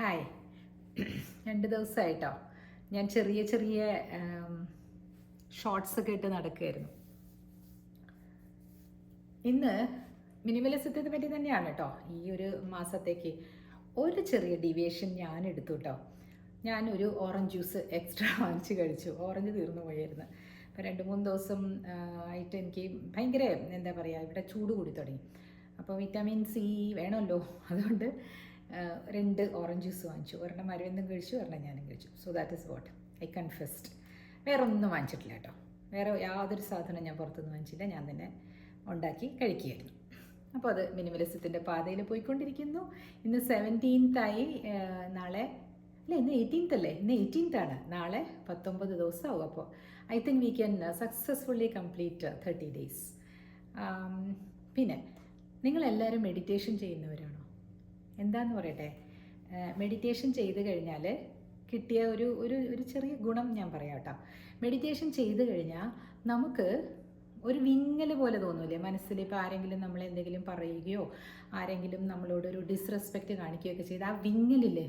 Hi രണ്ട് ദിവസമായിട്ടോ ഞാൻ ചെറിയ ചെറിയ ഷോർട്സ് ഒക്കെ ഇട്ട് നടക്കുകയായിരുന്നു. ഇന്ന് മിനിമലിസത്തിനെ പറ്റി തന്നെയാണ് കേട്ടോ ഈ ഒരു മാസത്തേക്ക് ഒരു ചെറിയ ഡിവിയേഷൻ ഞാൻ എടുത്തു കേട്ടോ ഞാനൊരു ഓറഞ്ച് ജ്യൂസ് എക്സ്ട്രാ വാങ്ങിച്ച് കഴിച്ചു. ഓറഞ്ച് തീർന്നു പോയായിരുന്നു. അപ്പോൾ രണ്ട് മൂന്ന് ദിവസം ആയിട്ട് എനിക്ക് ഭയങ്കര എന്താ പറയുക ഇവിടെ ചൂട് കൂടി തുടങ്ങി. അപ്പോൾ വിറ്റാമിൻ സി വേണമല്ലോ. അതുകൊണ്ട് രണ്ട് ഓറഞ്ച് ജ്യൂസ് വാങ്ങിച്ചു. ഒരെണ്ണം അരവിന്ദം കഴിച്ചു ഒരെണ്ണം ഞാനും കഴിച്ചു. So that is what I confessed വേറെ ഒന്നും വാങ്ങിച്ചിട്ടില്ല കേട്ടോ. വേറെ യാതൊരു സാധനം ഞാൻ പുറത്തുനിന്ന് വാങ്ങിച്ചില്ല. ഞാൻ തന്നെ ഉണ്ടാക്കി കഴിക്കുകയായിരുന്നു. അപ്പോൾ അത് മിനിമലിസത്തിന്റെ പാതയിൽ പോയിക്കൊണ്ടിരിക്കുന്നു. ഇന്ന് സെവന്റീൻത്തായി നാളെ അല്ല ഇന്ന് എയ്റ്റീൻത്ത് അല്ലേ? ഇന്ന് എയ്റ്റീൻത്ത് ആണ്. നാളെ പത്തൊമ്പത് ദിവസമാവും അപ്പോൾ. I think we can successfully complete thirty days പിന്നെ നിങ്ങളെല്ലാവരും മെഡിറ്റേഷൻ ചെയ്യുന്നവരാണോ? എന്താന്ന് പറയട്ടെ? മെഡിറ്റേഷൻ ചെയ്ത് കഴിഞ്ഞാൽ കിട്ടിയ ഒരു ഒരു ഒരു ചെറിയ ഗുണം ഞാൻ പറയാം കേട്ടോ. മെഡിറ്റേഷൻ ചെയ്ത് കഴിഞ്ഞാൽ നമുക്ക് ഒരു വിങ്ങൽ പോലെ തോന്നൂലേ? മനസ്സിൽ ഇപ്പോൾ ആരെങ്കിലും നമ്മൾ എന്തെങ്കിലും പറയുകയോ ആരെങ്കിലും നമ്മളോട് ഒരു ഡിസ്റെസ്പെക്റ്റ് കാണിക്കുകയൊക്കെ ചെയ്ത് ആ വിങ്ങലില്ലേ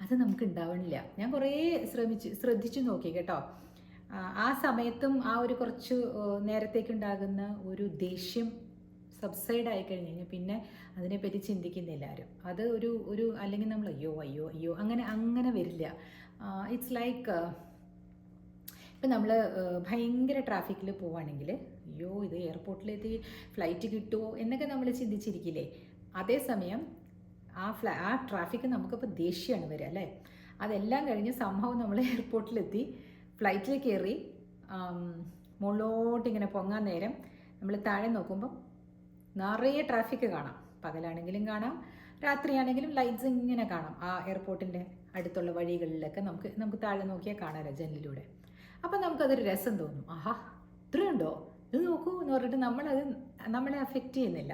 അത് നമുക്ക് ഉണ്ടാവണില്ല. ഞാൻ കുറേ ശ്രമിച്ച് ശ്രദ്ധിച്ചു നോക്കി കേട്ടോ. ആ, സമയത്തും ആ ഒരു കുറച്ച് നേരത്തേക്കുണ്ടാകുന്ന ഒരു ദേഷ്യം സബ്സൈഡ് ആയി കഴിഞ്ഞ് കഴിഞ്ഞാൽ പിന്നെ അതിനെപ്പറ്റി ചിന്തിക്കുന്നില്ല ആരും. അത് ഒരു ഒരു അല്ലെങ്കിൽ നമ്മൾ അയ്യോ അയ്യോ അയ്യോ അങ്ങനെ അങ്ങനെ വരില്ല. ഇറ്റ്സ് ലൈക്ക് ഇപ്പം നമ്മൾ ഭയങ്കര ട്രാഫിക്കിൽ പോവുകയാണെങ്കിൽ അയ്യോ ഇത് എയർപോർട്ടിലെത്തി ഫ്ലൈറ്റ് കിട്ടുമോ എന്നൊക്കെ നമ്മൾ ചിന്തിച്ചിരിക്കില്ലേ? അതേസമയം ആ ഫ്ല ആ ട്രാഫിക്ക് നമുക്കിപ്പോൾ ദേഷ്യമാണ് വരിക അല്ലേ? അതെല്ലാം കഴിഞ്ഞ് സംഭവം നമ്മൾ എയർപോർട്ടിലെത്തി ഫ്ലൈറ്റിൽ കയറി മുകളിലോട്ട് ഇങ്ങനെ പൊങ്ങാൻ നേരം നമ്മൾ താഴെ നോക്കുമ്പോൾ നിറയെ ട്രാഫിക് കാണാം. പകലാണെങ്കിലും കാണാം രാത്രിയാണെങ്കിലും ലൈറ്റ്സ് ഇങ്ങനെ കാണാം. ആ എയർപോർട്ടിന്റെ അടുത്തുള്ള വഴികളിലൊക്കെ നമുക്ക് നമുക്ക് താഴെ നോക്കിയാൽ കാണാമല്ലോ ജനലിലൂടെ. അപ്പം നമുക്കതൊരു രസം തോന്നും. ആഹാ ഇത്രയുണ്ടോ? ഇത് നോക്കൂ എന്ന് പറഞ്ഞിട്ട് നമ്മളത് നമ്മളെ അഫക്റ്റ് ചെയ്യുന്നില്ല.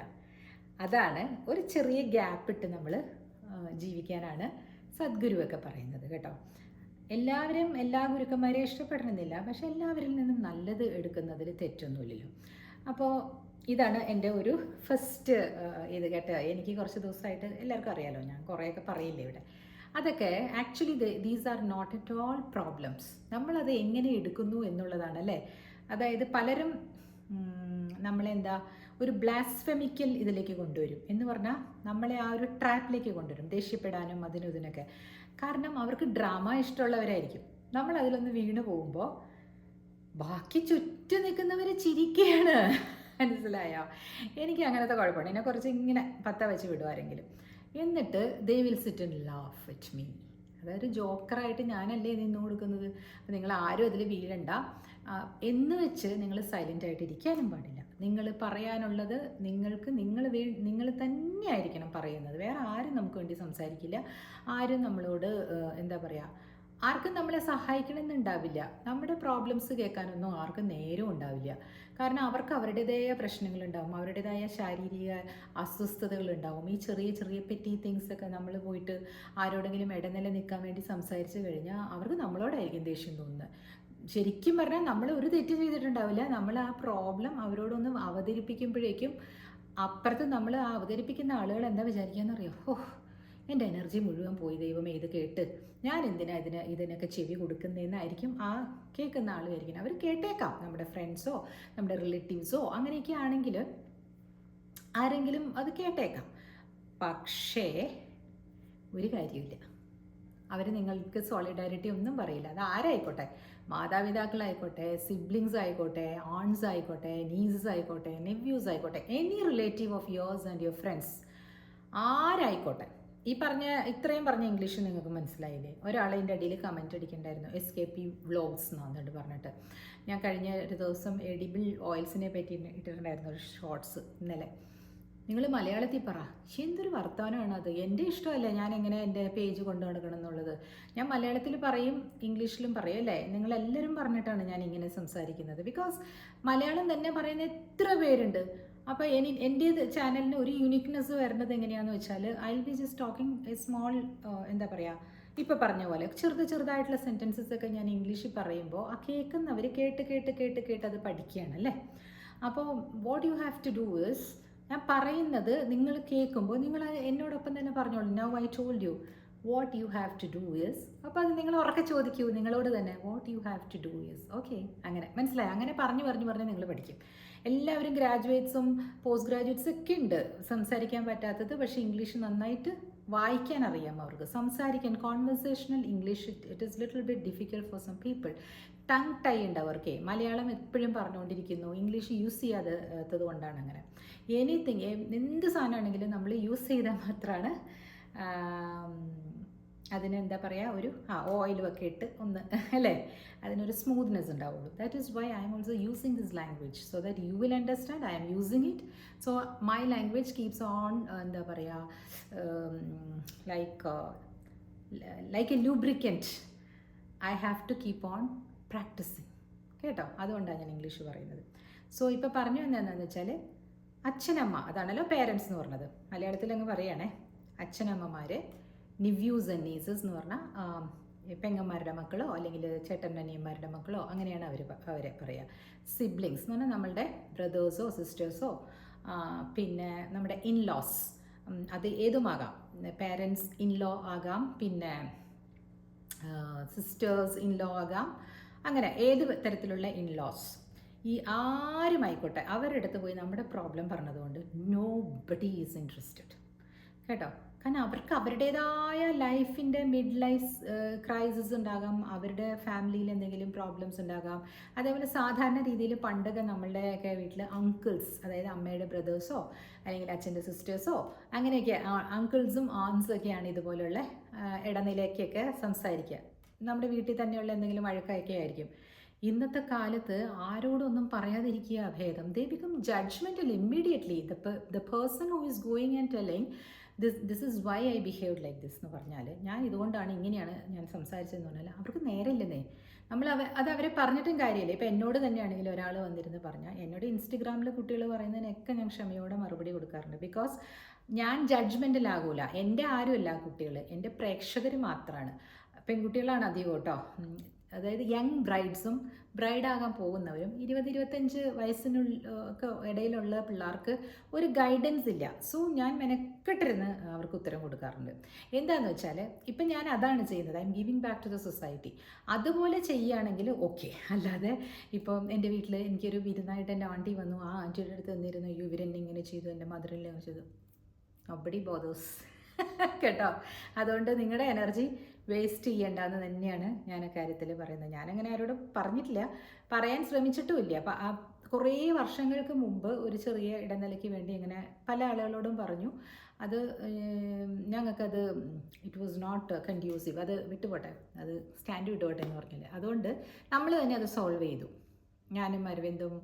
അതാണ് ഒരു ചെറിയ ഗ്യാപ്പ് ഇട്ട് നമ്മൾ ജീവിക്കാനാണ് സദ്ഗുരുവൊക്കെ പറയുന്നത് കേട്ടോ. എല്ലാവരും എല്ലാ ഗുരുക്കന്മാരെയും ഇഷ്ടപ്പെടണമെന്നില്ല. പക്ഷെ എല്ലാവരിൽ നിന്നും നല്ലത് എടുക്കുന്നതിൽ തെറ്റൊന്നുമില്ലല്ലോ. അപ്പോൾ ഇതാണ് എന്റെ ഒരു ഫസ്റ്റ് ഇത് കേട്ടോ. എനിക്ക് കുറച്ച് ദിവസമായിട്ട് എല്ലാവർക്കും അറിയാലോ ഞാൻ കുറേയൊക്കെ പറയില്ലേ ഇവിടെ. അതൊക്കെ actually these are not at all problems നമ്മളത് എങ്ങനെ എടുക്കുന്നു എന്നുള്ളതാണ് അല്ലേ? അതായത് പലരും നമ്മളെന്താ ഒരു ബ്ലാസ്ഫെമിക്കൽ ഇതിലേക്ക് കൊണ്ടുവരും. എന്ന് പറഞ്ഞാൽ നമ്മളെ ആ ഒരു ട്രാപ്പിലേക്ക് കൊണ്ടുവരും ദേഷ്യപ്പെടാനും അതിനും ഇതിനൊക്കെ. കാരണം അവർക്ക് ഡ്രാമ ഇഷ്ടമുള്ളവരായിരിക്കും. നമ്മൾ അതിലൊന്ന് വീണു പോകുമ്പോൾ ബാക്കി ചുറ്റും നിൽക്കുന്നവർ ചിരിക്കുകയാണ് മനസ്സിലായോ? എനിക്ക് അങ്ങനത്തെ കുഴപ്പമില്ല. എന്നെ കുറച്ച് ഇങ്ങനെ പത്ത വെച്ച് വിടുമാരെങ്കിലും എന്നിട്ട് they will sit and laugh at me അതായത് ജോക്കറായിട്ട് ഞാനല്ലേ നിന്ന് കൊടുക്കുന്നത്? അപ്പോൾ നിങ്ങൾ ആരും അതിൽ വീഴണ്ട. എന്ന് വെച്ച് നിങ്ങൾ സൈലന്റ് ആയിട്ട് ഇരിക്കാനും പാടില്ല. നിങ്ങൾ പറയാനുള്ളത് നിങ്ങൾക്ക് നിങ്ങൾ വേ നിങ്ങൾ തന്നെ ആയിരിക്കണം പറയുന്നത്. വേറെ ആരും നമുക്ക് വേണ്ടി സംസാരിക്കില്ല. ആരും നമ്മളോട് എന്താ പറയുക ആർക്കും നമ്മളെ സഹായിക്കണമെന്നുണ്ടാവില്ല. നമ്മുടെ പ്രോബ്ലംസ് കേൾക്കാനൊന്നും ആർക്കും നേരം ഉണ്ടാവില്ല. കാരണം അവർക്ക് അവരുടേതായ പ്രശ്നങ്ങളുണ്ടാവും. അവരുടേതായ ശാരീരിക അസ്വസ്ഥതകളുണ്ടാവും. ഈ ചെറിയ ചെറിയ പെറ്റി തിങ്സ് ഒക്കെ നമ്മൾ പോയിട്ട് ആരോടെങ്കിലും ഇടനില നിൽക്കാൻ വേണ്ടി സംസാരിച്ചു കഴിഞ്ഞാൽ അവർക്ക് നമ്മളോടായിരിക്കും ദേഷ്യം തോന്നുന്നത്. ശരിക്കും പറഞ്ഞാൽ നമ്മൾ ഒരു തെറ്റ് ചെയ്തിട്ടുണ്ടാവില്ല. നമ്മൾ ആ പ്രോബ്ലം അവരോടൊന്ന് അവതരിപ്പിക്കുമ്പോഴേക്കും അപ്പുറത്ത് നമ്മൾ അവതരിപ്പിക്കുന്ന ആളുകൾ എന്താ വിചാരിക്കുക എന്നറിയോ ഓ എന്റെ എനർജി മുഴുവൻ പോയി ദൈവമേ ഇത് കേട്ട്. ഞാൻ എന്തിനാ ഇതിന് ഇതിനൊക്കെ ചെവി കൊടുക്കുന്നതെന്നായിരിക്കും ആ കേൾക്കുന്ന ആൾ വിചാരിക്കുന്നത് അവർ കേട്ടേക്കാം. നമ്മുടെ ഫ്രണ്ട്സോ നമ്മുടെ റിലേറ്റീവ്സോ അങ്ങനെയൊക്കെ ആണെങ്കിൽ ആരെങ്കിലും അത് കേട്ടേക്കാം. പക്ഷേ ഒരു കാര്യമില്ല അവർ നിങ്ങൾക്ക് സോളിഡാരിറ്റി ഒന്നും പറയില്ല. അത് ആരായിക്കോട്ടെ? മാതാപിതാക്കളായിക്കോട്ടെ സിബ്ലിങ്സ് ആയിക്കോട്ടെ ഓൺസ് ആയിക്കോട്ടെ നീസസ് ആയിക്കോട്ടെ നെവ്യൂസ് ആയിക്കോട്ടെ any relative of yours and your friends ആരായിക്കോട്ടെ? ഈ പറഞ്ഞ ഇത്രയും പറഞ്ഞ ഇംഗ്ലീഷ് നിങ്ങൾക്ക് മനസ്സിലായില്ലേ? ഒരാളെ എന്റെ അടിയിൽ കമന്റ് അടിക്കണ്ടായിരുന്നു. എസ് കെ പി വ്ളോഗ്സ് എന്നാന്നിട്ട് പറഞ്ഞിട്ട്. ഞാൻ കഴിഞ്ഞ ഒരു ദിവസം എഡിബിൾ ഓയിൽസിനെ പറ്റി ഇട്ടിട്ടുണ്ടായിരുന്നു ഒരു ഷോർട്സ് ഇന്നലെ. നിങ്ങൾ മലയാളത്തിൽ പറ. എന്തൊരു വർത്തമാനമാണ് അത്? എന്റെ ഇഷ്ടമല്ല ഞാൻ എങ്ങനെ എന്റെ പേജ് കൊണ്ടു നടക്കണം എന്നുള്ളത്. ഞാൻ മലയാളത്തിൽ പറയും ഇംഗ്ലീഷിലും പറയും അല്ലേ? നിങ്ങളെല്ലാവരും പറഞ്ഞിട്ടാണ് ഞാൻ ഇങ്ങനെ സംസാരിക്കുന്നത്. ബിക്കോസ് മലയാളം തന്നെ പറയുന്ന എത്ര പേരുണ്ട്? അപ്പോൾ എനി എന്റെ ചാനലിന് ഒരു യുണീക്നെസ് വരുന്നത് എങ്ങനെയാന്ന് വെച്ചാൽ I will be just talking a small എന്താ പറയുക ഇപ്പോൾ പറഞ്ഞ പോലെ ചെറുത് ചെറുതായിട്ടുള്ള സെന്റൻസസ് ഒക്കെ ഞാൻ ഇംഗ്ലീഷിൽ പറയുമ്പോൾ ആ കേൾക്കുന്നവർ കേട്ട് കേട്ട് കേട്ട് കേട്ട് അത് പഠിക്കുകയാണ് അല്ലേ? അപ്പോൾ what you have to do is ഞാൻ പറയുന്നത് നിങ്ങൾ കേൾക്കുമ്പോൾ നിങ്ങൾ എന്നോടൊപ്പം തന്നെ പറഞ്ഞോളൂ. Now I told you what you have to do is അപ്പോൾ അത് നിങ്ങൾ ഉറക്കെ ചോദിക്കൂ നിങ്ങളോട് തന്നെ what you have to do is okay അങ്ങനെ. മനസ്സിലായി? അങ്ങനെ പറഞ്ഞു പറഞ്ഞു പറഞ്ഞ് നിങ്ങൾ പഠിക്കും. എല്ലാവരും ഗ്രാജുവേറ്റ്സും പോസ്റ്റ് ഗ്രാജുവേറ്റ്സ് ഒക്കെ ഉണ്ട് സംസാരിക്കാൻ പറ്റാത്തത് പക്ഷേ ഇംഗ്ലീഷ് നന്നായിട്ട് വായിക്കാൻ അറിയാം അവർക്ക്. സംസാരിക്കാൻ conversational English it is little bit difficult for some people tongue tie ഉണ്ട് അവർക്ക്. മലയാളം എപ്പോഴും പറഞ്ഞുകൊണ്ടിരിക്കുന്നു. ഇംഗ്ലീഷ് യൂസ് ചെയ്യാത്തത് കൊണ്ടാണ് അങ്ങനെ. എനിത്തിങ് എന്ത് സാധനമാണെങ്കിലും നമ്മൾ യൂസ് ചെയ്താൽ മാത്രമാണ് അതിന് എന്താ പറയുക ഒരു ആ ഓയിലും ഒക്കെ ഇട്ട് ഒന്ന് അല്ലേ? അതിനൊരു സ്മൂത്ത്നെസ് ഉണ്ടാവുള്ളൂ. That is why I'm also using this language so that you will understand I'm using it so my language keeps on എന്താ പറയുക like like a lubricant I have to keep on practising കേട്ടോ? അതുകൊണ്ടാണ് ഞാൻ English പറയുന്നത്. So ഇപ്പോൾ പറഞ്ഞു എന്താണെന്ന് വെച്ചാൽ അച്ഛനമ്മ അതാണല്ലോ പേരൻസ് എന്ന് പറഞ്ഞത്. മലയാളത്തിൽ അങ്ങ് പറയുകയാണേ അച്ഛനമ്മമാർ നിവ്യൂസ് ആൻഡ് നീസസ് എന്ന് പറഞ്ഞാൽ പെങ്ങന്മാരുടെ മക്കളോ അല്ലെങ്കിൽ ചേട്ടൻ അനിയന്മാരുടെ മക്കളോ അങ്ങനെയാണ് അവർ അവരെ പറയുക സിബ്ലിങ്സ് എന്ന് പറഞ്ഞാൽ നമ്മളുടെ ബ്രദേഴ്സോ സിസ്റ്റേഴ്സോ പിന്നെ നമ്മുടെ ഇൻലോസ് അത് ഏതുമാകാം? പേരൻസ് ഇൻലോ ആകാം പിന്നെ സിസ്റ്റേഴ്സ് ഇൻലോ ആകാം അങ്ങനെ ഏത് തരത്തിലുള്ള ഇൻലോസ് ഈ ആരുമായിക്കോട്ടെ അവരുടെ അടുത്ത് പോയി നമ്മുടെ പ്രോബ്ലം പറഞ്ഞതുകൊണ്ട് നോ ബഡി ഈസ് ഇൻട്രസ്റ്റഡ് കേട്ടോ? കാരണം അവർക്ക് അവരുടേതായ ലൈഫിന്റെ മിഡ് ലൈഫ് ക്രൈസിസ് ഉണ്ടാകാം. അവരുടെ ഫാമിലിയിൽ എന്തെങ്കിലും പ്രോബ്ലംസ് ഉണ്ടാകാം. അതേപോലെ സാധാരണ രീതിയിൽ പണ്ടൊക്കെ നമ്മളുടെയൊക്കെ വീട്ടിൽ അങ്കിൾസ് അതായത് അമ്മയുടെ ബ്രദേഴ്സോ അല്ലെങ്കിൽ അച്ഛന്റെ സിസ്റ്റേഴ്സോ അങ്ങനെയൊക്കെ അങ്കിൾസും ആൻസൊക്കെയാണ് ഇതുപോലുള്ള ഇടനിലയ്ക്കൊക്കെ സംസാരിക്കുക. നമ്മുടെ വീട്ടിൽ തന്നെയുള്ള എന്തെങ്കിലും വഴക്കൊക്കെ ആയിരിക്കും. ഇന്നത്തെ കാലത്ത് ആരോടൊന്നും പറയാതിരിക്കുക ഭേദം. They become judgemental immediately the the person who is going and telling this this is why I behave like this എന്ന് പറഞ്ഞാൽ ഞാൻ ഇതുകൊണ്ടാണ് ഇങ്ങനെയാണ് ഞാൻ സംസാരിച്ചതെന്ന് പറഞ്ഞാൽ അവർക്ക് നേരമില്ലെന്നേ നമ്മൾ അവ അത് അവരെ പറഞ്ഞിട്ടും കാര്യമില്ല. ഇപ്പം എന്നോട് തന്നെയാണെങ്കിൽ ഒരാൾ വന്നിരുന്ന് പറഞ്ഞാൽ എന്നോട് ഇൻസ്റ്റഗ്രാമിൽ കുട്ടികൾ പറയുന്നതിനൊക്കെ ഞാൻ ക്ഷമയോടെ മറുപടി കൊടുക്കാറുണ്ട്. ബിക്കോസ് ഞാൻ ജഡ്ജ്മെന്റിലാകൂല എന്റെ ആരുമല്ല കുട്ടികൾ എന്റെ പ്രേക്ഷകർ മാത്രമാണ് പെൺകുട്ടികളാണ് അധികം കേട്ടോ. അതായത് യങ് ബ്രൈഡ്സും ബ്രൈഡാകാൻ പോകുന്നവരും ഇരുപത് ഇരുപത്തഞ്ച് വയസ്സിനുള്ള ഒക്കെ ഇടയിലുള്ള പിള്ളേർക്ക് ഒരു ഗൈഡൻസ് ഇല്ല. സോ ഞാൻ മെനക്കെട്ടിരുന്ന് അവർക്ക് ഉത്തരം കൊടുക്കാറുണ്ട്. എന്താണെന്ന് വെച്ചാൽ ഇപ്പം ഞാൻ അതാണ് ചെയ്യുന്നത്. I'm giving back to the society അതുപോലെ ചെയ്യുകയാണെങ്കിൽ ഓക്കെ അല്ലാതെ ഇപ്പം എന്റെ വീട്ടിൽ എനിക്കൊരു വിരുന്നായിട്ട് എന്റെ ആണ്ടി വന്നു. ആ ആന്റിയുടെ അടുത്ത് വന്നിരുന്നു ഇവരെന്നെ ഇങ്ങനെ ചെയ്തു. എന്റെ മദറിനെ ചെയ്തു നൊബഡി ബോധോസ് കേട്ടോ? അതുകൊണ്ട് നിങ്ങളുടെ എനർജി വേസ്റ്റ് ചെയ്യേണ്ട എന്ന് തന്നെയാണ് ഞാൻ കാര്യത്തിൽ പറയുന്നത്. ഞാനങ്ങനെ ആരോടും പറഞ്ഞിട്ടില്ല. പറയാൻ ശ്രമിച്ചിട്ടുമില്ല. അപ്പം ആ കുറേ വർഷങ്ങൾക്ക് മുമ്പ് ഒരു ചെറിയ ഇടനിലയ്ക്ക് വേണ്ടി ഇങ്ങനെ പല ആളുകളോടും പറഞ്ഞു. അത് ഞങ്ങൾക്കത് ഇറ്റ് വാസ് നോട്ട് കൺഡ്യൂസീവ് അത് വിട്ടുപോട്ടെ. അത് സ്റ്റാൻഡ് വിട്ടുപോട്ടെ എന്ന് പറഞ്ഞില്ല. അതുകൊണ്ട് നമ്മൾ തന്നെ അത് സോൾവ് ചെയ്തു. ഞാനും അരവിന്ദും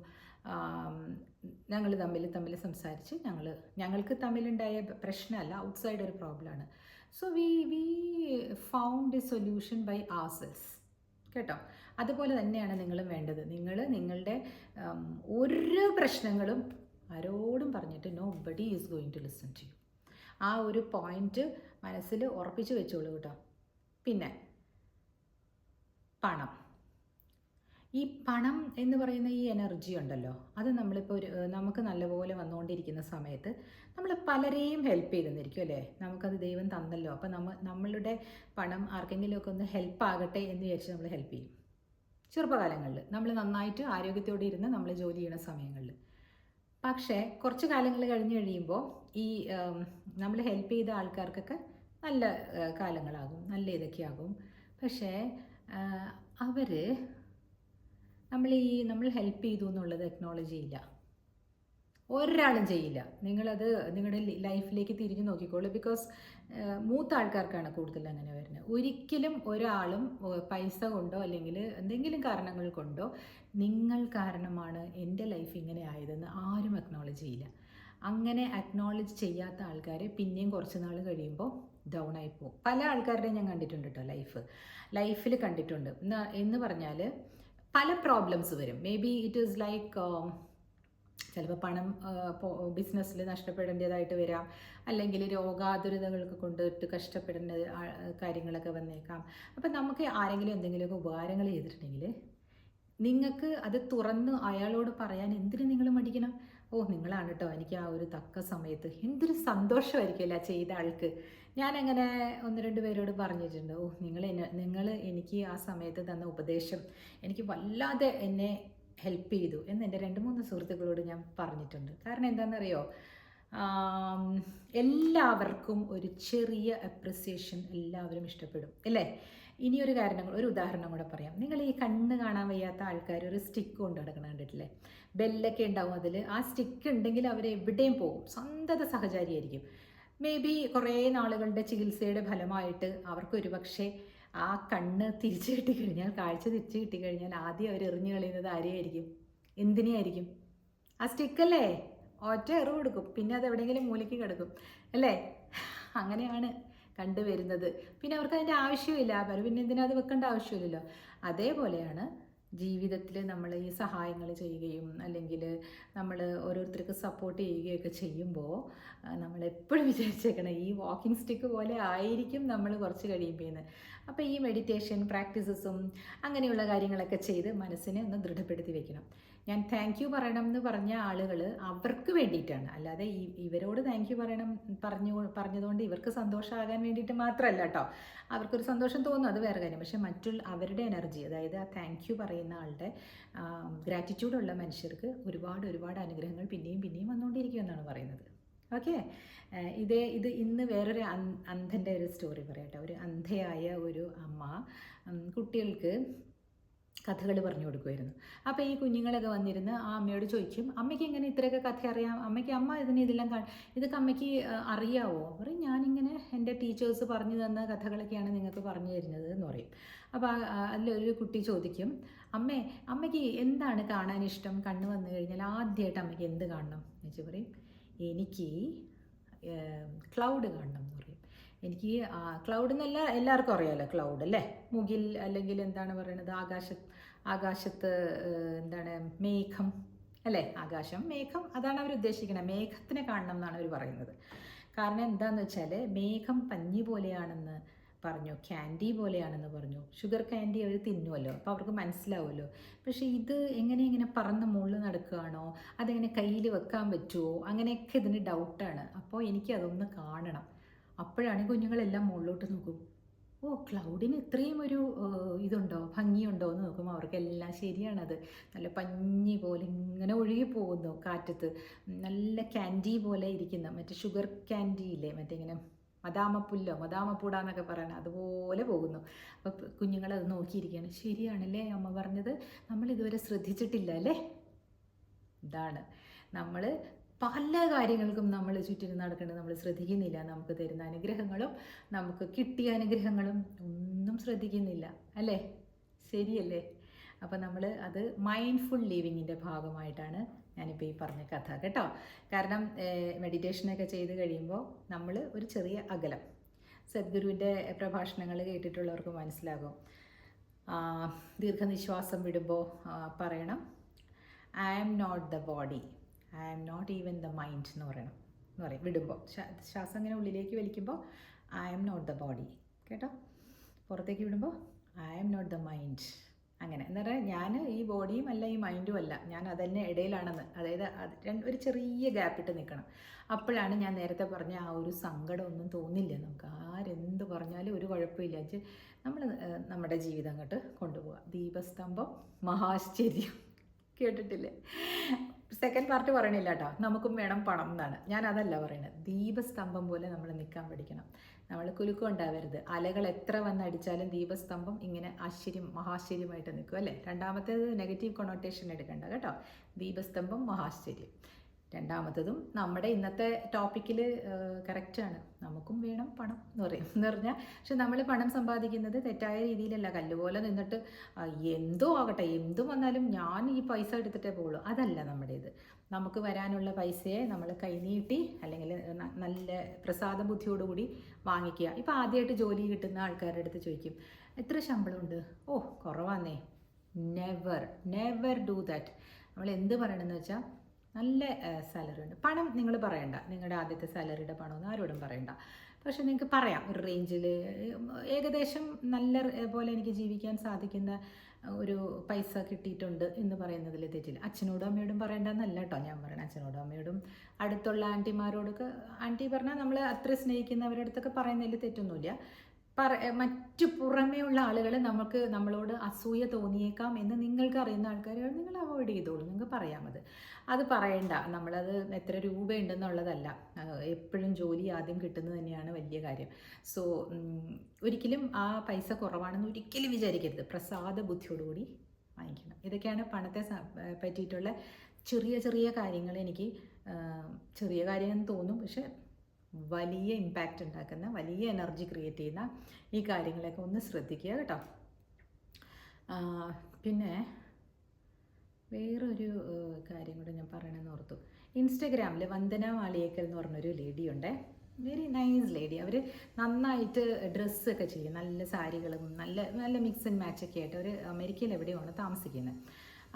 ഞങ്ങൾ തമ്മിൽ തമ്മിൽ സംസാരിച്ച് ഞങ്ങൾ ഞങ്ങൾക്ക് തമ്മിലുണ്ടായ പ്രശ്നമല്ല ഔട്ട്സൈഡ് ഒരു പ്രോബ്ലമാണ് so we we found a solution by ourselves കേട്ടോ? അതുപോലെ തന്നെയാണ് നിങ്ങളും വേണ്ടത്. നിങ്ങൾ നിങ്ങളുടെ ഒരു പ്രശ്നങ്ങളും ആരോടും പറഞ്ഞിട്ട് nobody is going to listen to you ആ ഒരു പോയിന്റ് മനസ്സിൽ ഉറപ്പിച്ച് വെച്ചോളൂ കേട്ടോ. പിന്നെ പണം. ഈ പണം എന്ന് പറയുന്ന ഈ എനർജി ഉണ്ടല്ലോ അത് നമ്മളിപ്പോൾ ഒരു നമുക്ക് നല്ലപോലെ വന്നുകൊണ്ടിരിക്കുന്ന സമയത്ത് നമ്മൾ പലരെയും ഹെൽപ്പ് ചെയ്തെന്നിരിക്കും അല്ലേ? നമുക്കത് ദൈവം തന്നല്ലോ. അപ്പം നമ്മൾ നമ്മളുടെ പണം ആർക്കെങ്കിലുമൊക്കെ ഒന്ന് ഹെൽപ്പ് ആകട്ടെ എന്ന് വിചാരിച്ച് നമ്മൾ ഹെൽപ്പ് ചെയ്യും. ചെറുപ്പകാലങ്ങളിൽ നമ്മൾ നന്നായിട്ട് ആരോഗ്യത്തോടെ ഇരുന്ന് നമ്മൾ ജോലി ചെയ്യുന്ന സമയങ്ങളിൽ. പക്ഷേ കുറച്ച് കാലങ്ങൾ കഴിഞ്ഞ് കഴിയുമ്പോൾ ഈ നമ്മൾ ഹെൽപ്പ് ചെയ്ത ആൾക്കാർക്കൊക്കെ നല്ല കാലങ്ങളാകും നല്ല ഇതൊക്കെ ആകും പക്ഷേ അവർ നമ്മൾ ഈ നമ്മൾ ഹെൽപ്പ് ചെയ്തു എന്നുള്ളത് ടെക്നോളജി ചെയ്യില്ല ഒരാളും ചെയ്യില്ല. നിങ്ങളത് നിങ്ങളുടെ ലൈഫിലേക്ക് തിരിഞ്ഞു നോക്കിക്കോളൂ. ബിക്കോസ് മൂത്ത ആൾക്കാർക്കാണ് കൂടുതൽ അങ്ങനെ വരുന്നത്. ഒരിക്കലും ഒരാളും പൈസ കൊണ്ടോ അല്ലെങ്കിൽ എന്തെങ്കിലും കാരണങ്ങൾ കൊണ്ടോ നിങ്ങൾ കാരണമാണ് എന്റെ ലൈഫ് ഇങ്ങനെ ആയതെന്ന് ആരും അക്നോളജ് ചെയ്യില്ല. അങ്ങനെ അക്നോളജ് ചെയ്യാത്ത ആൾക്കാർ പിന്നെയും കുറച്ച് നാൾ കഴിയുമ്പോൾ ഡൗൺ ആയി പോകും. പല ആൾക്കാരുടെയും ഞാൻ കണ്ടിട്ടുണ്ട് കേട്ടോ ലൈഫ് ലൈഫിൽ കണ്ടിട്ടുണ്ട്. എന്ന് പറഞ്ഞാൽ പല പ്രോബ്ലംസ് വരും. May be it is like ചിലപ്പോൾ പണം ബിസിനസ്സിൽ നഷ്ടപ്പെടേണ്ടതായിട്ട് വരാം. അല്ലെങ്കിൽ രോഗാതുരതകൾക്ക് കൊണ്ടിട്ട് കഷ്ടപ്പെടേണ്ട കാര്യങ്ങളൊക്കെ വന്നേക്കാം. അപ്പം നമുക്ക് ആരെങ്കിലും എന്തെങ്കിലുമൊക്കെ ഉപകാരങ്ങൾ ചെയ്തിട്ടുണ്ടെങ്കിൽ നിങ്ങൾക്ക് അത് തുറന്ന് അയാളോട് പറയാൻ എന്തിനു നിങ്ങൾ മടിക്കണം? ഓ നിങ്ങളാണ് കേട്ടോ എനിക്ക് ആ ഒരു തക്ക സമയത്ത്. എന്തൊരു സന്തോഷമായിരിക്കുമല്ല ചെയ്ത ആൾക്ക്. ഞാനങ്ങനെ ഒന്ന് രണ്ട് പേരോട് പറഞ്ഞിട്ടുണ്ട്. ഓ നിങ്ങൾ നിങ്ങൾ എനിക്ക് ആ സമയത്ത് തന്ന ഉപദേശം എനിക്ക് വല്ലാതെ എന്നെ ഹെൽപ്പ് ചെയ്തു എന്ന് എന്റെ രണ്ട് മൂന്ന് സുഹൃത്തുക്കളോട് ഞാൻ പറഞ്ഞിട്ടുണ്ട്. കാരണം എന്താണെന്നറിയോ? എല്ലാവർക്കും ഒരു ചെറിയ അപ്രിസിയേഷൻ എല്ലാവരും ഇഷ്ടപ്പെടും. അല്ലേ? ഇനി ഒരു കാരണം ഒരു ഉദാഹരണം കൂടെ പറയാം. നിങ്ങൾ ഈ കണ്ണ് കാണാൻ വയ്യാത്ത ആൾക്കാർ ഒരു സ്റ്റിക്ക് കൊണ്ട് നടക്കണം കണ്ടിട്ടില്ലേ? ബെല്ലൊക്കെ ഉണ്ടാവും അതിൽ ആ സ്റ്റിക്ക് ഉണ്ടെങ്കിൽ അവർ എവിടെയും പോകും. സ്വന്തത സഹചാരിയായിരിക്കും മേ ബി കുറേ നാളുകളുടെ ചികിത്സയുടെ ഫലമായിട്ട് അവർക്കൊരു പക്ഷേ ആ കണ്ണ് തിരിച്ചു കിട്ടിക്കഴിഞ്ഞാൽ കാഴ്ച തിരിച്ചു കിട്ടിക്കഴിഞ്ഞാൽ ആദ്യം അവർ എറിഞ്ഞു കളയുന്നത് ആരെയായിരിക്കും? എന്തിനെയായിരിക്കും? ആ സ്റ്റിക്കല്ലേ? ഒറ്റ എറിവ് കൊടുക്കും. പിന്നെ അത് എവിടെയെങ്കിലും മൂലയ്ക്ക് കിടക്കും. അല്ലേ? അങ്ങനെയാണ് കണ്ടുവരുന്നത്. പിന്നെ അവർക്ക് അതിന്റെ ആവശ്യമില്ല. അവർ പിന്നെ എന്തിനാ അത് വെക്കേണ്ട ആവശ്യമില്ലല്ലോ. അതേപോലെയാണ് ജീവിതത്തിൽ നമ്മൾ ഈ സഹായങ്ങൾ ചെയ്യുകയും അല്ലെങ്കിൽ നമ്മൾ ഓരോരുത്തർക്ക് സപ്പോർട്ട് ചെയ്യുകയൊക്കെ ചെയ്യുമ്പോൾ നമ്മൾ എപ്പോഴും വിചാരിച്ചേക്കണം ഈ വാക്കിംഗ് സ്റ്റിക്ക് പോലെ ആയിരിക്കും നമ്മൾ കുറച്ച് കഴിയുമ്പോൾ അപ്പോൾ ഈ മെഡിറ്റേഷൻ പ്രാക്ടീസസും അങ്ങനെയുള്ള കാര്യങ്ങളൊക്കെ ചെയ്ത് മനസ്സിനെ ഒന്ന് ദൃഢപ്പെടുത്തി വെക്കണം. ഞാൻ താങ്ക് യു പറയണം എന്ന് പറഞ്ഞ ആളുകൾ അവർക്ക് വേണ്ടിയിട്ടാണ്. അല്ലാതെ ഈ ഇവരോട് താങ്ക് യു പറയണം പറഞ്ഞു പറഞ്ഞതുകൊണ്ട് ഇവർക്ക് സന്തോഷമാകാൻ വേണ്ടിയിട്ട് മാത്രമല്ല കേട്ടോ അവർക്കൊരു സന്തോഷം തോന്നും അത് വേറെ കാര്യം. പക്ഷേ മറ്റുള്ള അവരുടെ എനർജി അതായത് ആ താങ്ക് യു പറയുന്ന ആളുടെ ഗ്രാറ്റിറ്റ്യൂഡുള്ള മനുഷ്യർക്ക് ഒരുപാട് ഒരുപാട് അനുഗ്രഹങ്ങൾ പിന്നെയും പിന്നെയും വന്നുകൊണ്ടിരിക്കുമെന്നാണ് പറയുന്നത്. ഓക്കെ ഇതേ ഇത് ഇന്ന് വേറൊരു അന്ധന്റെ ഒരു സ്റ്റോറി പറയട്ടെ ഒരു അന്ധയായ ഒരു അമ്മ കുട്ടികൾക്ക് കഥകൾ പറഞ്ഞു കൊടുക്കുമായിരുന്നു അപ്പോൾ ഈ കുഞ്ഞുങ്ങളൊക്കെ വന്നിരുന്ന് ആ അമ്മയോട് ചോദിക്കും അമ്മയ്ക്ക് എങ്ങനെ ഇത്രയൊക്കെ കഥ അറിയാം? അമ്മയ്ക്ക് അമ്മ ഇതിന് ഇതെല്ലാം ഇതൊക്കെ അമ്മയ്ക്ക് അറിയാവോ? പറയും ഞാനിങ്ങനെ എന്റെ ടീച്ചേഴ്സ് പറഞ്ഞു തന്ന കഥകളൊക്കെയാണ് നിങ്ങൾക്ക് പറഞ്ഞു തരുന്നത് എന്ന് പറയും. അപ്പോൾ അതിലൊരു കുട്ടി ചോദിക്കും അമ്മേ അമ്മയ്ക്ക് എന്താണ് കാണാൻ ഇഷ്ടം? കണ്ണ് വന്നു കഴിഞ്ഞാൽ ആദ്യമായിട്ട് അമ്മയ്ക്ക് എന്ത് കാണണം? എന്ന് വെച്ച് പറയും എനിക്ക് ക്ലൗഡ് കാണണം. എനിക്ക് ക്ലൗഡ് എന്നല്ല എല്ലാവർക്കും അറിയാമല്ലോ ക്ലൗഡ് അല്ലേ? മുകിൽ അല്ലെങ്കിൽ എന്താണ് പറയണത് ആകാശ ആകാശത്ത് എന്താണ് മേഘം അല്ലേ? ആകാശം മേഘം അതാണ് അവർ ഉദ്ദേശിക്കുന്നത് മേഘത്തിനെ കാണണം എന്നാണ് അവർ പറയുന്നത്. കാരണം എന്താന്ന് വെച്ചാൽ മേഘം പഞ്ഞി പോലെയാണെന്ന് പറഞ്ഞു ക്യാൻഡി പോലെയാണെന്ന് പറഞ്ഞു. ഷുഗർ ക്യാൻഡി അവർ തിന്നുമല്ലോ അപ്പോൾ അവർക്ക് മനസ്സിലാവുമല്ലോ പക്ഷേ ഇത് എങ്ങനെ ഇങ്ങനെ പറന്ന് മുകളിൽ നടക്കുകയാണോ അതെങ്ങനെ കയ്യിൽ വെക്കാൻ പറ്റുമോ അങ്ങനെയൊക്കെ ഇതിന് ഡൗട്ടാണ് അപ്പോൾ എനിക്ക് അതൊന്ന് കാണണം. അപ്പോഴാണ് കുഞ്ഞുങ്ങളെല്ലാം മുകളിലോട്ട് നോക്കും. ഓ ക്ലൗഡിന് ഇത്രയും ഒരു ഇതുണ്ടോ? ഭംഗിയുണ്ടോ എന്ന് നോക്കുമ്പോൾ അവർക്കെല്ലാം ശരിയാണത്. നല്ല പഞ്ഞി പോലെ ഇങ്ങനെ ഒഴുകി പോകുന്നു കാറ്റത്ത്. നല്ല ക്യാൻഡി പോലെ ഇരിക്കുന്ന മറ്റേ ഷുഗർ ക്യാൻഡി ഇല്ലേ? മറ്റേ ഇങ്ങനെ മദാമപ്പുല്ലോ മദാമപ്പൂട എന്നൊക്കെ പറയണത് അതുപോലെ പോകുന്നു. അപ്പോൾ കുഞ്ഞുങ്ങളത് നോക്കിയിരിക്കുകയാണ്. ശരിയാണല്ലേ അമ്മ പറഞ്ഞത്? നമ്മൾ ഇതുവരെ ശ്രദ്ധിച്ചിട്ടില്ല അല്ലേ? ഇതാണ്. നമ്മൾ പല കാര്യങ്ങൾക്കും നമ്മൾ ചുറ്റിനും നടക്കേണ്ടത് നമ്മൾ ശ്രദ്ധിക്കുന്നില്ല. നമുക്ക് തരുന്ന അനുഗ്രഹങ്ങളും നമുക്ക് കിട്ടിയ അനുഗ്രഹങ്ങളും ഒന്നും ശ്രദ്ധിക്കുന്നില്ല. അല്ലേ? ശരിയല്ലേ? അപ്പോൾ നമ്മൾ അത് മൈൻഡ്ഫുൾ ലിവിങ്ങിന്റെ ഭാഗമായിട്ടാണ് ഞാനിപ്പോൾ ഈ പറഞ്ഞ കഥ കേട്ടോ. കാരണം മെഡിറ്റേഷനൊക്കെ ചെയ്ത് കഴിയുമ്പോൾ നമ്മൾ ഒരു ചെറിയ അകലം. സദ്ഗുരുവിന്റെ പ്രഭാഷണങ്ങൾ കേട്ടിട്ടുള്ളവർക്ക് മനസ്സിലാകും. ദീർഘനിശ്വാസം വിടുമ്പോൾ പറയണം I am not the body I am not even the mind എന്ന് പറയണം. എന്ന് പറയും. വിടുമ്പോൾ ശ്വാ- ശ്വാസം ഇങ്ങനെ ഉള്ളിലേക്ക് വലിക്കുമ്പോൾ I am not the body കേട്ടോ? പുറത്തേക്ക് വിടുമ്പോൾ I am not the mind അങ്ങനെ. എന്ന് പറഞ്ഞാൽ ഞാൻ ഈ ബോഡിയും അല്ല ഈ മൈൻഡും അല്ല. ഞാൻ അതന്നെ ഇടയിലാണെന്ന്. അതായത് ഒരു ചെറിയ ഗ്യാപ്പ് ഇട്ട് നിൽക്കണം അപ്പോഴാണ് ഞാൻ നേരത്തെ പറഞ്ഞ ആ ഒരു സങ്കടമൊന്നും തോന്നില്ല നമുക്ക്. ആരെന്ത് പറഞ്ഞാലും ഒരു കുഴപ്പമില്ല. വെച്ച് നമ്മൾ നമ്മുടെ ജീവിതം അങ്ങോട്ട് കൊണ്ടുപോവുക ദീപസ്തംഭം മഹാശ്ചര്യം. കേട്ടിട്ടില്ലേ? സെക്കൻഡ് പാർട്ട് പറയണില്ല കേട്ടോ നമുക്കും വേണം പണം എന്നാണ്. ഞാൻ അതല്ല പറയുന്നത് ദീപസ്തംഭം പോലെ നമ്മൾ നിൽക്കാൻ പഠിക്കണം. നമ്മൾ കുലുക്കം ഉണ്ടാവരുത്. അലകൾ എത്ര വന്നടിച്ചാലും ദീപസ്തംഭം ഇങ്ങനെ ആശ്ചര്യം മഹാശ്ചര്യമായിട്ട് നിൽക്കും അല്ലേ? രണ്ടാമത്തേത് നെഗറ്റീവ് കൊണോട്ടേഷൻ എടുക്കണ്ട കേട്ടോ. ദീപസ്തംഭം മഹാശ്ചര്യം. രണ്ടാമത്തതും നമ്മുടെ ഇന്നത്തെ ടോപ്പിക്കിൽ കറക്റ്റാണ് നമുക്കും വേണം പണം എന്ന് പറയും. എന്ന് പറഞ്ഞാൽ പക്ഷെ നമ്മൾ പണം സമ്പാദിക്കുന്നത് തെറ്റായ രീതിയിലല്ല. കല്ലുപോലെ നിന്നിട്ട് എന്തോ ആകട്ടെ എന്തും വന്നാലും ഞാൻ ഈ പൈസ എടുത്തിട്ടേ പോകുള്ളൂ അതല്ല നമ്മുടെ ഇത് നമുക്ക് വരാനുള്ള പൈസയെ നമ്മൾ കൈനീട്ടി അല്ലെങ്കിൽ നല്ല പ്രസാദ ബുദ്ധിയോടുകൂടി വാങ്ങിക്കുക. ഇപ്പോൾ ആദ്യമായിട്ട് ജോലി കിട്ടുന്ന ആൾക്കാരുടെ അടുത്ത് ചോദിക്കും എത്ര ശമ്പളമുണ്ട്? ഓ കുറവാന്നേ. നെവർ നെവർ ഡു ദാറ്റ് നമ്മൾ എന്ത് പറയണമെന്ന് വെച്ചാൽ നല്ല സാലറി ഉണ്ട്. പണം നിങ്ങൾ പറയണ്ട. നിങ്ങളുടെ ആദ്യത്തെ സാലറിയുടെ പണമൊന്നും ആരോടും പറയണ്ട. പക്ഷെ നിങ്ങൾക്ക് പറയാം ഒരു റേഞ്ചിൽ ഏകദേശം നല്ല പോലെ എനിക്ക് ജീവിക്കാൻ സാധിക്കുന്ന ഒരു പൈസ കിട്ടിയിട്ടുണ്ട് എന്ന് പറയുന്നതിൽ തെറ്റില്ല. അച്ഛനോടും അമ്മയോടും പറയേണ്ടതെന്നല്ല കേട്ടോ ഞാൻ പറയണത് അച്ഛനോടും അമ്മയോടും അടുത്തുള്ള ആന്റിമാരോടൊക്കെ ആന്റി പറഞ്ഞാൽ നമ്മൾ അത്ര സ്നേഹിക്കുന്നവരുടെ അടുത്തൊക്കെ പറയുന്നതിൽ തെറ്റൊന്നുമില്ല. പറ മറ്റു പുറമേ ഉള്ള ആളുകൾ നമുക്ക് നമ്മളോട് അസൂയ തോന്നിയേക്കാം എന്ന് നിങ്ങൾക്ക് അറിയുന്ന ആൾക്കാരെ നിങ്ങൾ അവോയ്ഡ് ചെയ്തോളൂ. നിങ്ങൾക്ക് പറയാം അത്. അത് പറയണ്ട. നമ്മളത് എത്ര രൂപയുണ്ടെന്നുള്ളതല്ല. എപ്പോഴും ജോലി ആദ്യം കിട്ടുന്നത് തന്നെയാണ് വലിയ കാര്യം. സോ ഒരിക്കലും ആ പൈസ കുറവാണെന്ന് ഒരിക്കലും വിചാരിക്കരുത്. പ്രസാദ ബുദ്ധിയോടുകൂടി വാങ്ങിക്കണം. ഇതൊക്കെയാണ് പണത്തെ പറ്റിയിട്ടുള്ള ചെറിയ ചെറിയ കാര്യങ്ങൾ എനിക്ക് ചെറിയ കാര്യം തോന്നും. പക്ഷെ വലിയ ഇമ്പാക്റ്റ് ഉണ്ടാക്കുന്ന വലിയ എനർജി ക്രിയേറ്റ് ചെയ്യുന്ന ഈ കാര്യങ്ങളൊക്കെ ഒന്ന് ശ്രദ്ധിക്കുക കേട്ടോ. പിന്നെ വേറൊരു കാര്യം കൂടെ ഞാൻ പറയണമെന്ന് ഓർത്തു. ഇൻസ്റ്റഗ്രാമിൽ വന്ദന മാളിയേക്കൽ എന്ന് പറഞ്ഞൊരു ലേഡി ഉണ്ട്. വെരി നൈസ് ലേഡി അവർ നന്നായിട്ട് ഡ്രസ്സൊക്കെ ചെയ്യും. നല്ല സാരികളും നല്ല നല്ല മിക്സ് ആൻഡ് മാച്ച് ഒക്കെ ആയിട്ട്. അവർ അമേരിക്കയിൽ എവിടെയാണ് താമസിക്കുന്നത്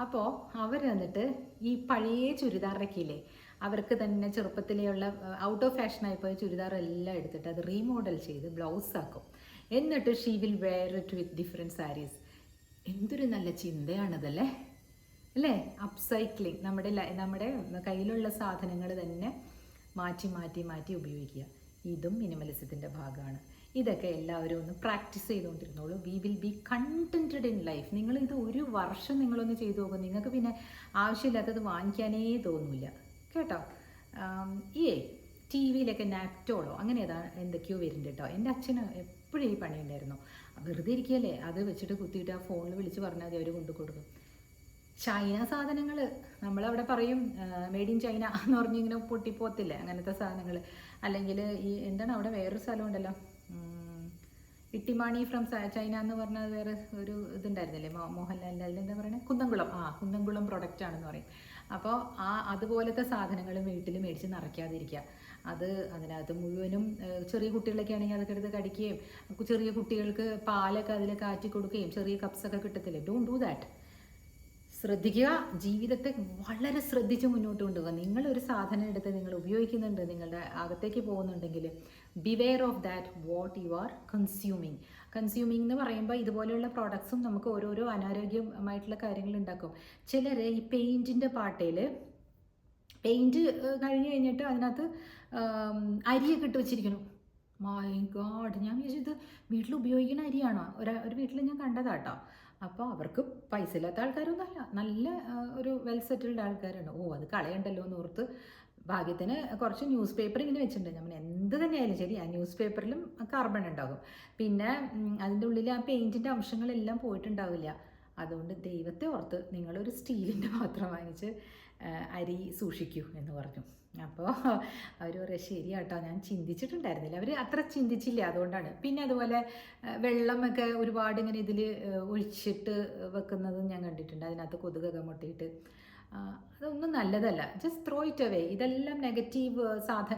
അപ്പോൾ അവർ വന്നിട്ട് ഈ പഴയ ചുരിദാറൊക്കെ ഇല്ലേ? അവർക്ക് തന്നെ ചെറുപ്പത്തിലെയുള്ള ഔട്ട് ഓഫ് ഫാഷനായി പോയ ചുരിദാർ എല്ലാം എടുത്തിട്ട് അത് റീമോഡൽ ചെയ്ത് ബ്ലൗസ് ആക്കും. എന്നിട്ട് she will wear it with different saris എന്തൊരു നല്ല ചിന്തയാണതല്ലേ? അല്ലേ? അപ്സൈക്ലിംഗ് നമ്മുടെ നമ്മുടെ കയ്യിലുള്ള സാധനങ്ങൾ തന്നെ മാറ്റി മാറ്റി മാറ്റി ഉപയോഗിക്കുക. ഇതും മിനിമലിസത്തിന്റെ ഭാഗമാണ്. ഇതൊക്കെ എല്ലാവരും ഒന്ന് practice ചെയ്തുകൊണ്ടിരുന്നോളൂ. We will be contented in life നിങ്ങൾ ഇത് ഒരു വർഷം നിങ്ങളൊന്ന് ചെയ്തു നോക്കും. നിങ്ങൾക്ക് പിന്നെ ആവശ്യമില്ലാത്തത് വാങ്ങിക്കാനേ തോന്നില്ല. കേട്ടോ. ഈ ടി വിയിലൊക്കെ നാപ്റ്റോളോ അങ്ങനെ ഏതാ എന്തൊക്കെയോ വരുന്നുണ്ട് കേട്ടോ. എന്റെ അച്ഛന് എപ്പോഴും ഈ പണിയുണ്ടായിരുന്നു. വെറുതെ ഇരിക്കുകയല്ലേ? അത് വെച്ചിട്ട് കുത്തിയിട്ട് ആ ഫോണിൽ വിളിച്ച് പറഞ്ഞാൽ മതി അവർ കൊണ്ടു കൊടുക്കും. ചൈന സാധനങ്ങൾ നമ്മളവിടെ പറയും മെയ്ഡ് ഇൻ ചൈന എന്ന് പറഞ്ഞ് ഇങ്ങനെ പൊട്ടിപ്പോത്തില്ലേ അങ്ങനത്തെ സാധനങ്ങൾ അല്ലെങ്കിൽ ഈ എന്താണ് അവിടെ വേറൊരു സ്ഥലമുണ്ടല്ലോ ഇട്ടിമാണി ഫ്രം ചൈന എന്ന് പറഞ്ഞ വേറെ ഒരു ഇതുണ്ടായിരുന്നില്ലേ? മോഹൻലാലിന്റെ അതിലെന്താ പറയുന്നത് കുന്നംകുളം ആ കുന്നംകുളം പ്രൊഡക്റ്റ് ആണെന്ന് പറയും. അപ്പോൾ ആ അതുപോലത്തെ സാധനങ്ങൾ വീട്ടിൽ മേടിച്ച് നിറയ്ക്കാതിരിക്കുക. അത് അതിനകത്ത് മുഴുവനും ചെറിയ കുട്ടികളൊക്കെ ആണെങ്കിൽ അതൊക്കെ എടുത്ത് കടിക്കുകയും ചെറിയ കുട്ടികൾക്ക് പാലൊക്കെ അതിൽ കാറ്റി കൊടുക്കുകയും ചെറിയ കപ്സൊക്കെ കിട്ടത്തില്ലേ? ഡോണ്ട് ഡു ദാറ്റ് ശ്രദ്ധിക്കുക. ജീവിതത്തെ വളരെ ശ്രദ്ധിച്ച് മുന്നോട്ട് കൊണ്ടുപോകുക ഒരു സാധനം എടുത്ത് നിങ്ങൾ ഉപയോഗിക്കുന്നുണ്ട് നിങ്ങളുടെ അകത്തേക്ക് പോകുന്നുണ്ടെങ്കിൽ beware of that what you are consuming consuming എന്ന് പറയുമ്പോൾ ഇതുപോലെയുള്ള പ്രോഡക്ട്സും നമുക്ക് ഓരോരോ അനാരോഗ്യമായിട്ടുള്ള കാര്യങ്ങൾ ഉണ്ടാക്കും. ചിലർ ഈ പെയിന്റിന്റെ പാട്ടയിൽ പെയിന്റ് കഴിഞ്ഞ് കഴിഞ്ഞിട്ട് അതിനകത്ത് അരിയൊക്കെ ഇട്ട് വെച്ചിരിക്കണം മൈ ഗാഡ് ഞാൻ വിചാരിച്ചത് വീട്ടിൽ ഉപയോഗിക്കുന്ന അരിയാണോ? ഒരു ഒരു വീട്ടിൽ ഞാൻ കണ്ടതാട്ടോ. അപ്പോൾ അവർക്ക് പൈസ ഇല്ലാത്ത ആൾക്കാരൊന്നുമല്ല. നല്ല ഒരു വെൽ സെറ്റിൽഡ് ആൾക്കാരാണ്. ഓ അത് കളയണ്ടല്ലോ എന്ന് ഓർത്ത് ഭാഗ്യത്തിന് കുറച്ച് ന്യൂസ് പേപ്പർ ഇങ്ങനെ വെച്ചിട്ടുണ്ട്. നമ്മൾ എന്ത് തന്നെയായാലും ശരി ആ ന്യൂസ് പേപ്പറിലും കാർബൺ ഉണ്ടാകും. പിന്നെ അതിന്റെ ഉള്ളിൽ ആ പെയിന്റിന്റെ അംശങ്ങളെല്ലാം പോയിട്ടുണ്ടാവില്ല. അതുകൊണ്ട് ദൈവത്തെ ഓർത്ത് നിങ്ങളൊരു സ്റ്റീലിന്റെ പാത്രം വാങ്ങിച്ച് അരി സൂക്ഷിക്കൂ എന്ന് പറഞ്ഞു. അപ്പോൾ അവർ പറയാം കേട്ടോ ഞാൻ ചിന്തിച്ചിട്ടുണ്ടായിരുന്നില്ല. അവർ അത്ര ചിന്തിച്ചില്ല അതുകൊണ്ടാണ്. പിന്നെ അതുപോലെ വെള്ളമൊക്കെ ഒരുപാട് ഇങ്ങനെ ഇതിൽ ഒഴിച്ചിട്ട് വെക്കുന്നതും ഞാൻ കണ്ടിട്ടുണ്ട്. അതിനകത്ത് കൊതുകൊക്കെ മുട്ടിയിട്ട്. അതൊന്നും നല്ലതല്ല. ജസ്റ്റ് ത്രോ ഇറ്റ് അവേ ഇതെല്ലാം നെഗറ്റീവ് സാധ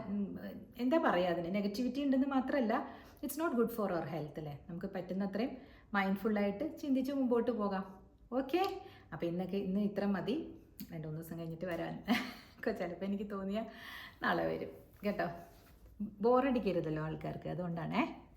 എന്താ പറയുക അതിന്? നെഗറ്റിവിറ്റി ഉണ്ടെന്ന് മാത്രമല്ല it's not good for our health അല്ലേ? നമുക്ക് പറ്റുന്നത്രയും മൈൻഡ്ഫുള്ളായിട്ട് ചിന്തിച്ച് മുമ്പോട്ട് പോകാം. ഓക്കെ അപ്പോൾ ഇന്നൊക്കെ ഇന്ന് ഇത്ര മതി. രണ്ട് മൂന്ന് ദിവസം കഴിഞ്ഞിട്ട് വരാൻ ചിലപ്പോൾ എനിക്ക് തോന്നിയ നാളെ വരും. കേട്ടോ? ബോറടിക്കരുതല്ലോ ആൾക്കാർക്ക്. അതുകൊണ്ടാണേ.